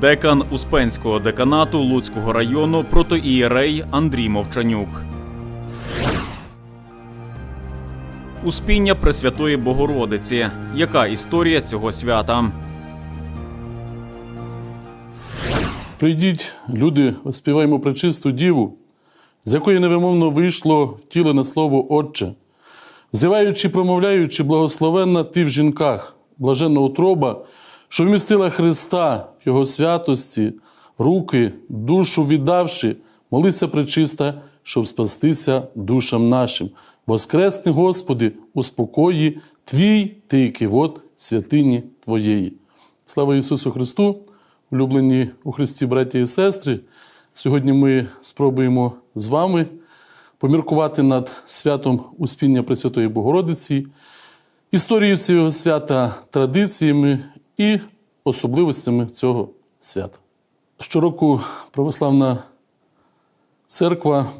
Декан Успенського деканату Луцького району протоієрей Андрій Мовчанюк. Успіння Пресвятої Богородиці. Яка історія цього свята? Прийдіть, люди, оспіваємо пречисту діву, з якої невимовно вийшло втілене слово Отче, зиваючи, промовляючи, благословенна ти в жінках, блаженна утроба, що вмістила Христа в Його святості, руки, душу віддавши, молися пречиста, щоб спастися душам нашим. Воскресни, Господи, у спокої Твій ти кивот святині Твоєї. Слава Ісусу Христу! Улюблені у Христі браті і сестри, сьогодні ми спробуємо з вами поміркувати над святом Успіння Пресвятої Богородиці, історією цього свята, традиціями і особливостями цього свята. Щороку православна церква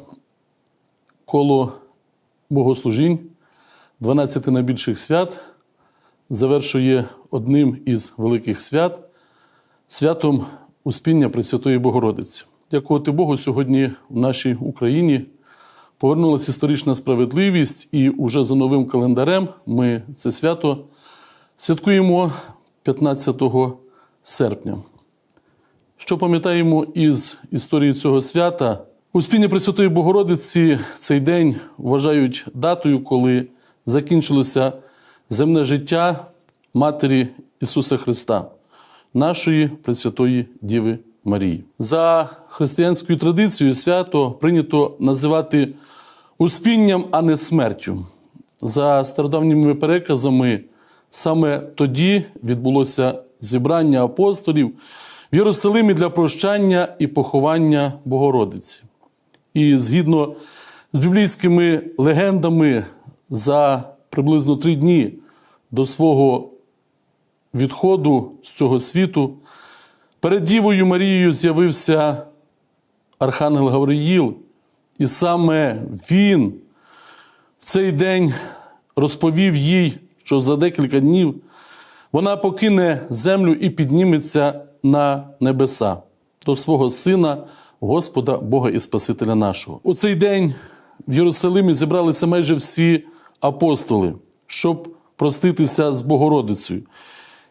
коло богослужінь 12 найбільших свят завершує одним із великих свят святом Успіння Пресвятої Богородиці. Дякувати Богу, сьогодні в нашій Україні повернулася історична справедливість, і уже за новим календарем ми це свято святкуємо 15 серпня. Що пам'ятаємо із історії цього свята? Успіння Пресвятої Богородиці цей день вважають датою, коли закінчилося земне життя Матері Ісуса Христа нашої Пресвятої Діви Марії. За християнською традицією свято прийнято називати успінням, а не смертю. За стародавніми переказами, саме тоді відбулося зібрання апостолів в Єрусалимі для прощання і поховання Богородиці. І згідно з біблійськими легендами, за приблизно три дні до свого відходу з цього світу перед Дівою Марією з'явився Архангел Гавриїл, і саме він в цей день розповів їй, що за декілька днів вона покине землю і підніметься на небеса до свого Сина, Господа, Бога і Спасителя нашого. У цей день в Єрусалимі зібралися майже всі апостоли, щоб проститися з Богородицею.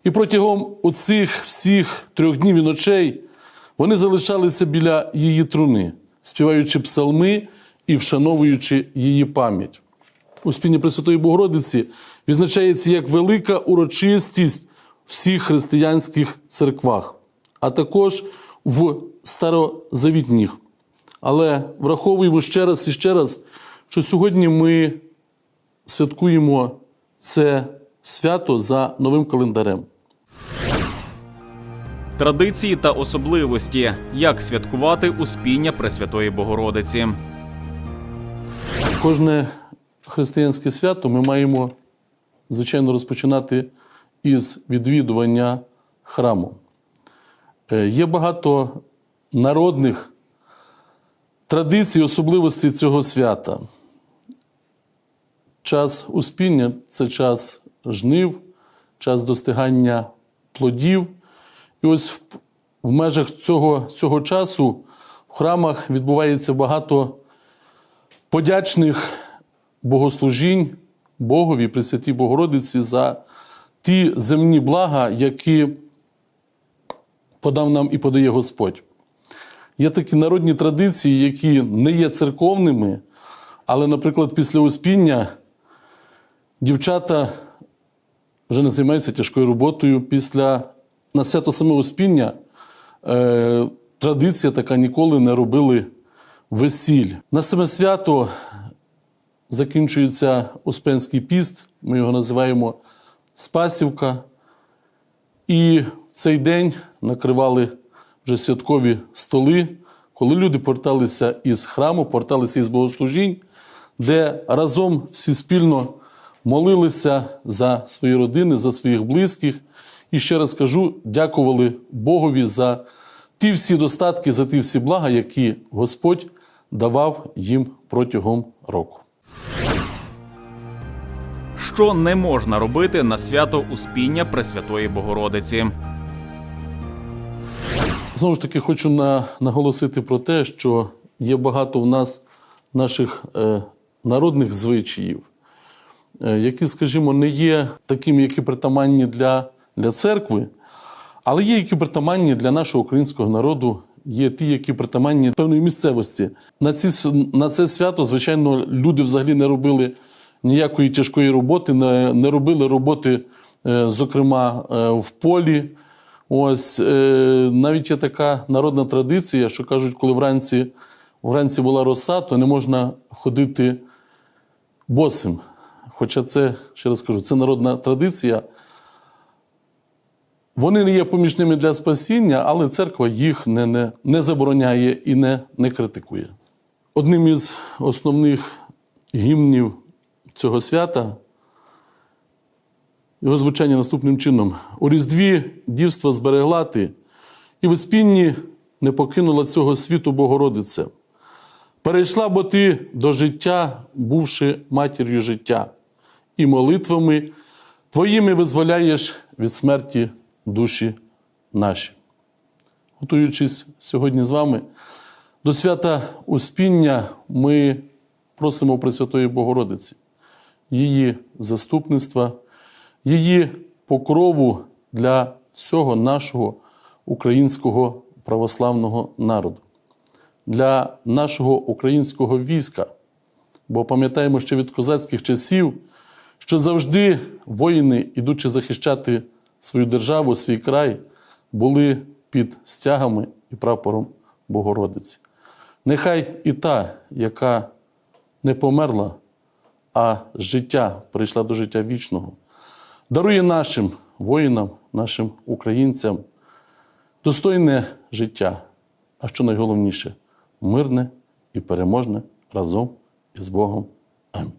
І протягом оцих всіх трьох днів і ночей вони залишалися біля її труни, співаючи псалми і вшановуючи її пам'ять. Успіння Пресвятої Богородиці відзначається як велика урочистість в всіх християнських церквах, а також в старозавітніх. Але враховуємо ще раз і ще раз, що сьогодні ми святкуємо це свято за новим календарем. Традиції та особливості. Як святкувати Успіння Пресвятої Богородиці. Кожне християнське свято ми маємо, звичайно, розпочинати із відвідування храму. Е, Є багато народних традицій, особливостей цього свята. Час успіння це час жнив, час достигання плодів. І ось в, межах цього, цього часу в храмах відбувається багато подячних богослужінь Богові, Пресвятій Богородиці за ті земні блага, які подав нам і подає Господь. Є такі народні традиції, які не є церковними, але, наприклад, після успіння дівчата вже не займаються тяжкою роботою. Після на свято саме успіння е, традиція така ніколи не робили весіль. На саме свято закінчується Успенський піст, ми його називаємо Спасівка. І цей день накривали вже святкові столи, коли люди поверталися із храму, поверталися із богослужінь, де разом всі спільно молилися за свої родини, за своїх близьких. І ще раз кажу, дякували Богові за ті всі достатки, за ті всі блага, які Господь давав їм протягом року. Що не можна робити на свято Успіння Пресвятої Богородиці. Знову ж таки, хочу на, наголосити про те, що є багато в нас наших е, народних звичаїв, е, які, скажімо, не є такими, які притаманні для, для церкви, але є, які притаманні для нашого українського народу, є ті, які притаманні певної місцевості. На, ці, на це свято, звичайно, люди взагалі не робили ніякої тяжкої роботи, не, не робили роботи, е, зокрема, е, в полі. Ось е, навіть є така народна традиція, що кажуть, коли вранці, вранці була роса, то не можна ходити босим. Хоча це, ще раз кажу, це народна традиція. Вони не є помічними для спасіння, але церква їх не, не, не забороняє і не, не критикує. Одним із основних гімнів цього свята його звучання наступним чином: у Різдві дівства зберегла ти, і в спінні не покинула цього світу Богородице. Перейшла бо ти до життя, бувши матір'ю життя, і молитвами твоїми визволяєш від смерті душі наші. Готуючись сьогодні з вами до свята Успіння, ми просимо Пресвятої Богородиці, її заступництва, її покрову для всього нашого українського православного народу, для нашого українського війська. Бо пам'ятаємо ще від козацьких часів, що завжди воїни, ідучи захищати свою державу, свій край, були під стягами і прапором Богородиці. Нехай і та, яка не померла, а життя прийшла до життя вічного, дарує нашим воїнам, нашим українцям достойне життя, а що найголовніше мирне і переможне разом із Богом. Амінь.